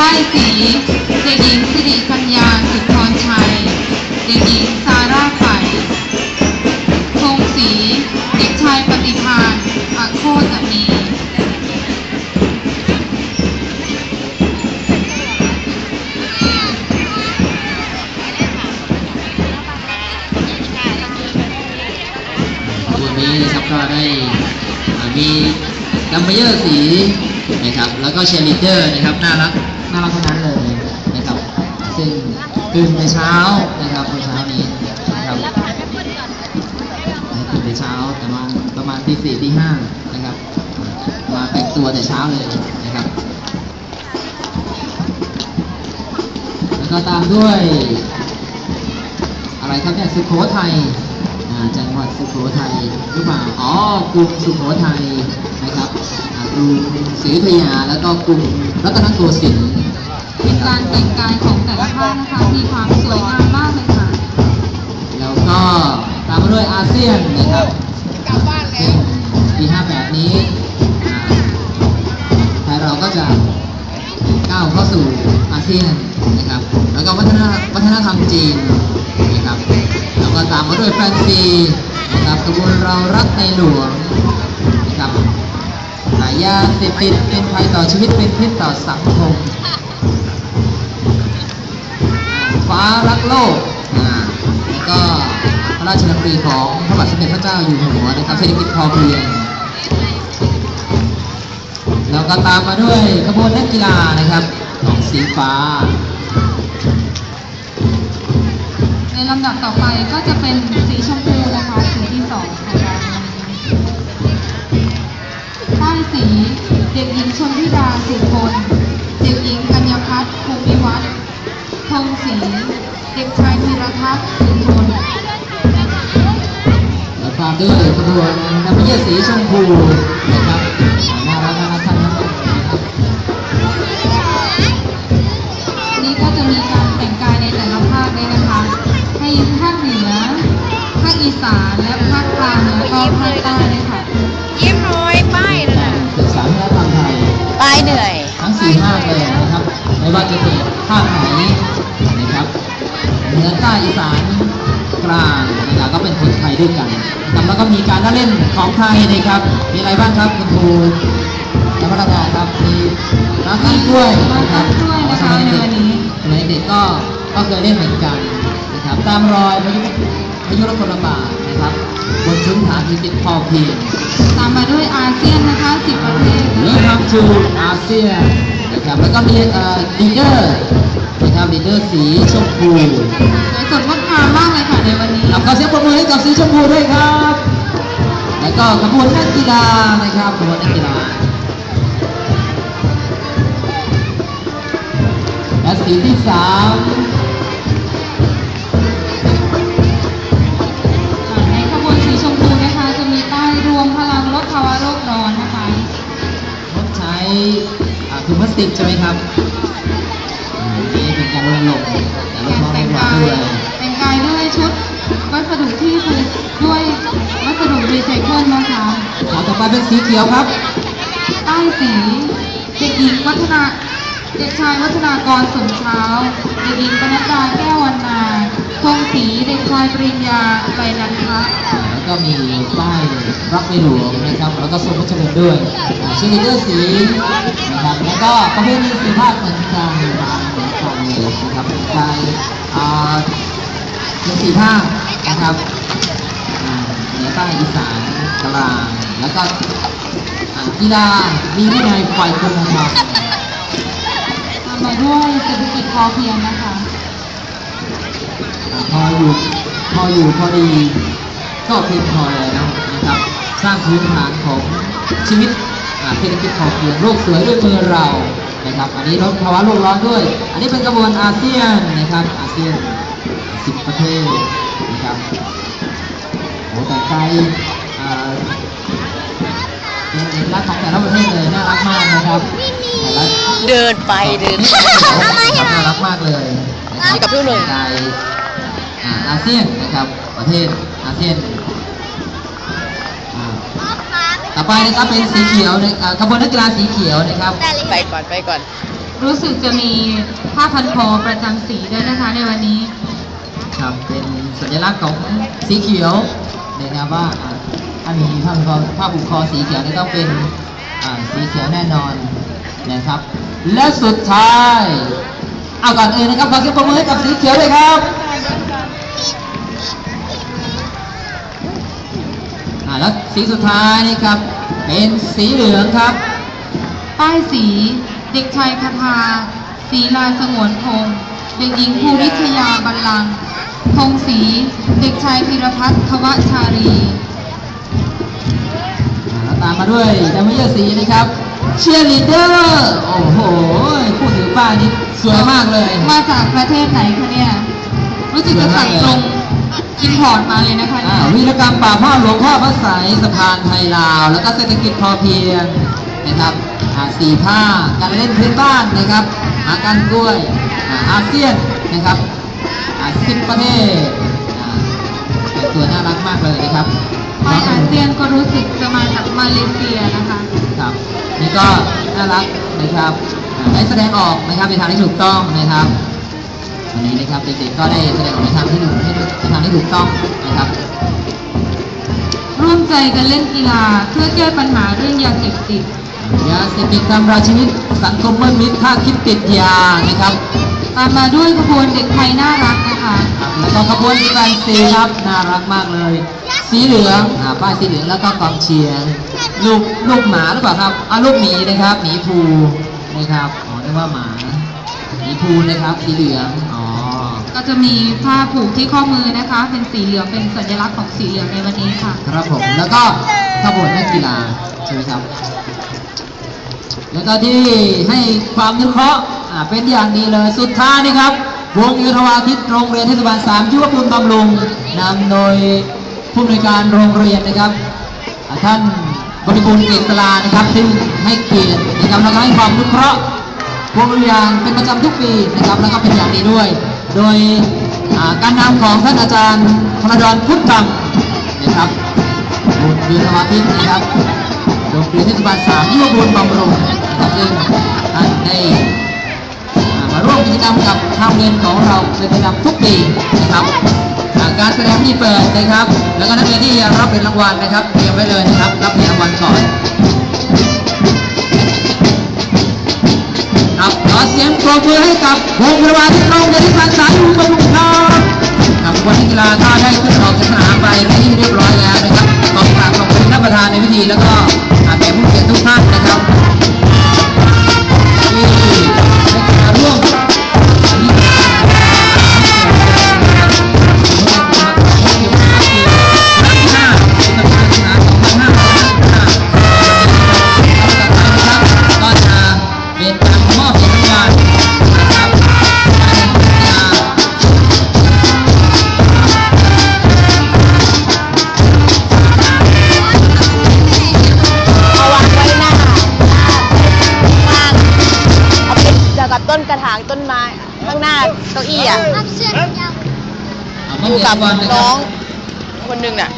ป้ายสี เด็กหญิงสิริกัญญาสุนทรชัย เด็กหญิงซาร่าไข่คงสี เด็กชายปฏิพานอักโคตมีวันนี้นะครับก็ได้มีกัมเบเยอร์สีนะครับ แล้วก็เชีร์ลีเตอร์นะครับ น่ารัก ตื่นในเช้านะครับในเช้านี้นะครับตื่นในเช้าประมาณประมาณตีสี่ตีห้านะครับ มาแต่งตัวแต่เช้าเลยนะครับ แล้วก็ตามด้วย อะไรครับเนี่ยสุโขทัยจังหวัดสุโขทัยหรือเปล่าอ๋อกรุงสุโขทัยนะครับกรุงศรีอยุธยาแล้วก็กรุงรัตนโกสินทร์ เป็นการแต่งกายของแต่ละภาคนะคะมีความสวยงามมากเลยค่ะ แล้วก็ตามมาด้วยอาเซียนนะครับซึ่งปี58นี้ไทยเราก็จะก้าวเข้าสู่อาเซียนนะครับ แล้วก็วัฒนวัฒนธรรมจีนนะครับ แล้วก็ตามมาด้วยแฟนซีนะครับขบวนเรารักในหลวงนะครับหายาเสพติดเป็นภัยต่อชีวิตเป็นพิษต่อสังคม ฟ้ารักโลกอ่าแล้วก็พระราชดำริของพระบาทสมเด็จพระเจ้าอยู่หัวนะครับเศรษฐกิจพอเพียงแล้วก็ตามมาด้วยขบวนนักกีฬานะครับของสีฟ้า ในลำดับต่อไปก็จะเป็นสีชมพูนะคะสีที่สองป้ายสีเด็กหญิงชนธิดาสุพล ชายธีรทัศน์สุพลแล้วตามด้วยขบวนนักเรียสีชมพูนะครับน่ารักน่ารักทั้งนั้นนะครับนี่ก็จะมีการแต่งกายในแต่ละภาคเลยนะคะ ให้ภาคเหนือ ภาคอีสานและภาคกลางแล้วก็ภาคใต้เลยค่ะยิ้มหน่อยป้ายนั่นน่ะศึกษาวัฒนธรรมไทยป้ายเหนื่อย ทั้งสี่ภาคเลยนะครับ ไม่ว่าจะเป็นภาคไหนนะครับ เหนือใต้อีสานกลางนะครับก็เป็นคนไทยด้วยกันนะครับแล้วก็มีการเล่นของไทยนะครับ มีอะไรบ้างครับคุณครูและพนักงานครับมีน้ำกิ้งด้วยนะครับน้ำกิ้งด้วยนะคะสมัยเด็กในวันนี้สมัยเด็กก็ก็เคยเล่นเหมือนกันนะครับตามรอยพายุพายุรกระบาดนะครับบนพื้นฐานเศรษฐกิจพอเพียงตามมาด้วยอาเซียนนะคะ10ประเทศเริ่มทำชูอาเซียนนะครับแล้วก็มีเอ่อลีดเดอร์ นะครับลีดเดอร์สีชมพูสวยสดงดงามมากเลยค่ะในวันนี้เอาขอเสียงปรบมือให้กับสีชมพูด้วยครับ แล้วก็ขบวนนักกีฬานะครับขบวนนักกีฬาและสีที่สามในขบวนสีชมพูนะคะจะมีป้ายรวมพลังลดภาวะโลกร้อนนะคะงดใช้อ่าถุงพลาสติกใช่ไหมครับอ่า นี่เป็นการรณรงค์แต่ลดการน้อยแต่งกว่ากายด้วยแต่งกายด้วยชุดวัสดุที่ผลิตด้วยวัสดุรีไซเคิลนะคะขอต่อไปเป็นสีเขียวครับป้ายสีเด็กหญิงวัฒนาเด็กชายวัฒนากรสมเช้า เด็กหญิงปนัดดาแก้ววันนาธงศรีเด็กชายปริญญาใบนันทะแล้วก็มีป้ายรักในหลวงนะครับ แล้วก็ทรงพระเจริญด้วยชื่อลีดเดอร์สีนะครับแล้วก็ประเภทนี้สีภาคเหมือนกัน เหมือนกันเลยนะครับกายอ่าเป็นสีภาคนะครับอ่าเหนือใต้อีสานกลาง แล้วก็อ่ากีฬามีวินัยฝ่ายคุณธรรมตามมาด้วยเศรษฐกิจพอเพียงนะคะพออยู่พออยู่พอดีก็เพียงพอแล้วนะครับ สร้างพื้นฐานของชีวิตเศรษฐกิจพอเพียงโลกสวยด้วยมือเรา นะครับ อันนี้ลดภาวะโลกร้อนด้วย อันนี้เป็นกระบวนอาเซียนนะครับ อาเซียนสิบประเทศนะครับโอ้แต่ไกลอ่าเป็นเอกลักษณ์ของแต่ละประเทศเลยน่ารักมากนะครับแต่ละเดินไปเดินมาน่ารักมากเลยนะครับกับพี่หนึ่งในอ่าอาเซียนนะครับ ประเทศอาเซียน ต่อไปนะครับเป็นสีเขียวนะอ่าขบวนนักกีฬาสีเขียวนะครับ ไปก่อนไปก่อน รู้สึกจะมีผ้าพันคอประจำสีด้วยนะคะในวันนี้ ครับเป็นสัญลักษณ์ของสีเขียวนะครับว่าอ่าถ้ามีผ้าผูกคอผ้าผูกคอสีเขียวนี่ต้องเป็นอ่าสีเขียวแน่นอนนะครับ และสุดท้ายเอาก่อนอื่นนะครับขอเสียงปรบมือให้กับสีเขียวเลยครับ อ่าแล้วสีสุดท้ายนี่ครับ เป็นสีเหลืองครับ ป้ายสี เด็กชายคาทาศรีลาสงวนพงศ์เด็กหญิงภูริชยาบัลลังก์ธงสีเด็กชายธีรพัฒน์ทวชารีแล้วตามมาด้วยดัมเบิลสีนะครับ เชียร์ลีดเดอร์ โอ้โหผู้ถือป้ายนี้สวยมากเลย มาจากประเทศไหนคะเนี่ย รู้สึกจะสั่งตรง อินพอร์ตมาเลยนะคะอ่าเนี่ยวีรกรรมป่าบพ่อหลวงพ่อพระสายสะพานไทยลาว แล้วก็เศรษฐกิจพอเพียงนะครับอ่าสีผ้าการเล่นพื้นบ้านนะครับอาการกล้วยอ่าอาเซียนนะครับอาสิบประเทศอ่าแต่งตัวน่ารักมากเลยนะครับป้ายอาเซียนก็รู้สึกจะมาจากมาเลเซียนะคะ ครับนี่ก็น่ารักนะครับอ่าได้แสดงออกนะครับในทางที่ถูกต้องนะครับ วันนี้นะครับเด็กๆก็ได้แสดงออกในทางที่ถูกในทางที่ถูกต้องนะครับ ร่วมใจกันเล่นกีฬาเพื่อแก้ปัญหาเรื่องยาเสพติดยาเสพติดทำราชีวิตสังคมเมื่อมิตรถ้าคิดติดยานะครับตามมาด้วยขบวนเด็กไทยน่ารักนะคะครับแล้วก็ขบวนแฟนซีครับน่ารักมากเลย สีเหลืองอ่าป้ายสีเหลืองแล้วก็กองเชียร์ลูกลูกหมาหรือเปล่าครับอ่าลูกหมีนะครับหมีภูนะครับอ๋อเรียกว่าหมาหมีภูนะครับสีเหลืองอ๋อ ก็จะมีผ้าผูกที่ข้อมือนะคะ เป็นสีเหลืองเป็นสัญลักษณ์ของสีเหลืองในวันนี้ค่ะ ครับผมแล้วก็ขบวนนักกีฬาใช่ไหมครับ แล้วก็ที่ให้ความนุเคราะห์อ่าเป็นอย่างดีเลยสุดท้ายนี่ครับ วงยุทธวาทิตโรงเรียนเทศบาลสามยุวบุญบำรุงนำโดยผู้อำนวยการโรงเรียนนะครับอ่าท่านบริบูรณ์เกษลานะครับซึ่งให้เกียรตินะครับแล้วก็ให้ความนุเคราะห์วงดุริยางค์เป็นประจำทุกปีนะครับแล้วก็เป็นอย่างดีด้วย โดยการนำของท่านอาจารย์พลดรพุทธธรรมนะครับบุญยืนสมาธินะครับโรงเรียนเทศบาลสามยุวบุญบำรุงซึ่งท่านได้มาร่วมกิจกรรมกับทางเรียนของเราเป็นประจำทุกปีนะครับการแสดงที่เปิดนะครับ แล้วก็นักเรียนที่รับเป็นรางวัลนะครับเตรียมไว้เลยนะครับ รับเป็นรางวัลก่อน เสียงปรบมือให้กับวงประวาที่โรงเรียนเทศบาลสามยุวบุญครับครับวันกีฬาก็ได้ขึ้นออกสนามไปที่เรียบร้อยแล้วนะครับขอบคุณขอบคุณท่านประธานในพิธีแล้วก็แขกผู้เกียรติทุกท่านนะครับ อยู่กับน้องคนหนึ่งน่ะ